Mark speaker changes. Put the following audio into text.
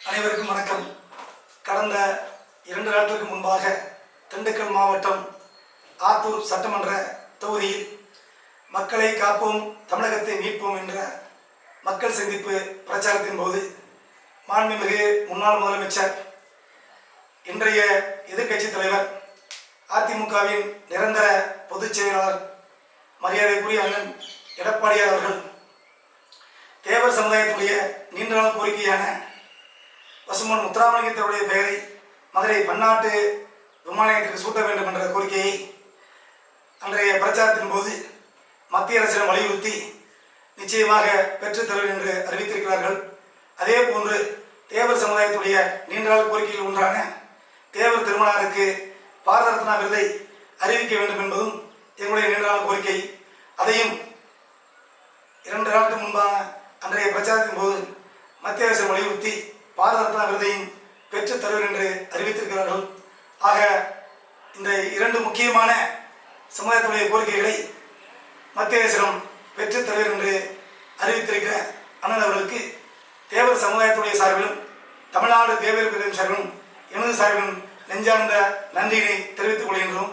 Speaker 1: அனைவருக்கும் வணக்கம். கடந்த இரண்டு நாட்களுக்கு முன்பாக திண்டுக்கல் மாவட்டம் ஆத்தூர் சட்டமன்ற தொகுதியில் மக்களை காப்போம் தமிழகத்தை மீட்போம் என்ற மக்கள் சந்திப்பு பிரச்சாரத்தின் போது மாண்புமிகு முன்னாள் முதலமைச்சர் இன்றைய எதிர்க்கட்சித் தலைவர் அதிமுகவின் நிரந்தர பொதுச் செயலாளர் மரியாதைக்குரிய அண்ணன் எடப்பாடியார் அவர்கள் தேவர் சமுதாயத்துடைய நீண்ட நாள் கோரிக்கையான பசுமன் முத்துராமலிங்கத்தினுடைய பெயரை மதுரை பன்னாட்டு விமான நிலையத்திற்கு சூட்ட வேண்டும் என்ற கோரிக்கையை அன்றைய பிரச்சாரத்தின் போது மத்திய அரசிடம் வலியுறுத்தி நிச்சயமாக பெற்றுத்தருவேன் என்று அறிவித்திருக்கிறார்கள். அதே போன்று தேவர் சமுதாயத்துடைய நீண்ட நாள் கோரிக்கையில் ஒன்றான தேவர் திருமணாருக்கு பாரத ரத்னா விருதை அறிவிக்க வேண்டும் என்பதும் எங்களுடைய நீண்டநாள் கோரிக்கை. அதையும் இரண்டு நாட்களுக்கு முன்பான அன்றைய பிரச்சாரத்தின் போது மத்திய அரசு வலியுறுத்தி பாரத ரத்னா விருதையும் பெற்று தருவர் என்று அறிவித்திருக்கிறார்கள். ஆக இந்த இரண்டு முக்கியமான சமுதாயத்துடைய கோரிக்கைகளை மத்திய அரசிடம் பெற்று தருவர் என்று அறிவித்திருக்கிற அண்ணன் அவர்களுக்கு தேவர் சமுதாயத்துடைய சார்பிலும் தமிழ்நாடு தேவர் பிரிவின் சார்பிலும் எனது சார்பிலும் நெஞ்சார்ந்த நன்றியினை தெரிவித்துக் கொள்கின்றோம்.